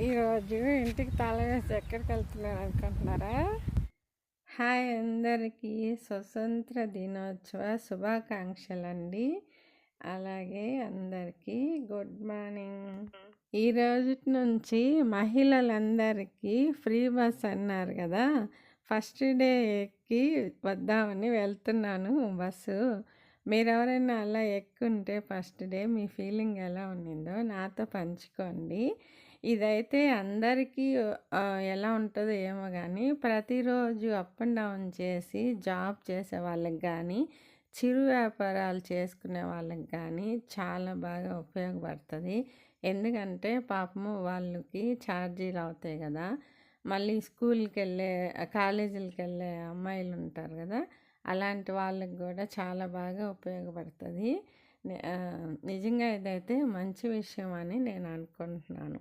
ఈరోజు ఇంటికి తాళం వేసి ఎక్కడికి వెళ్తున్నాను అనుకుంటున్నారా? హాయ్ అందరికీ. స్వతంత్ర దినోత్సవ శుభాకాంక్షలు అండి అలాగే అందరికీ గుడ్ మార్నింగ్. ఈ రోజు నుంచి మహిళలందరికీ ఫ్రీ బస్ అన్నారు కదా. ఫస్ట్ డే ఎక్కి వద్దామని వెళ్తున్నాను బస్సు. మీరు ఎవరైనా అలా ఎక్కుంటే ఫస్ట్ డే మీ ఫీలింగ్ ఎలా ఉండిందో నాతో పంచుకోండి. ఇదైతే అందరికీ ఎలా ఉంటుందో ఏమో కానీ ప్రతిరోజు అప్ అండ్ డౌన్ చేసి జాబ్ చేసే వాళ్ళకి కానీ చిరు వ్యాపారాలు చేసుకునే వాళ్ళకి కానీ చాలా బాగా ఉపయోగపడుతుంది. ఎందుకంటే పాపము వాళ్ళకి ఛార్జీలు అవుతాయి కదా. మళ్ళీ స్కూల్కి వెళ్ళే కాలేజీలకు వెళ్ళే అమ్మాయిలు ఉంటారు కదా. అలాంటి వాళ్ళకి కూడా చాలా బాగా ఉపయోగపడుతుంది. నిజంగా ఇదైతే మంచి విషయం అని నేను అనుకుంటున్నాను.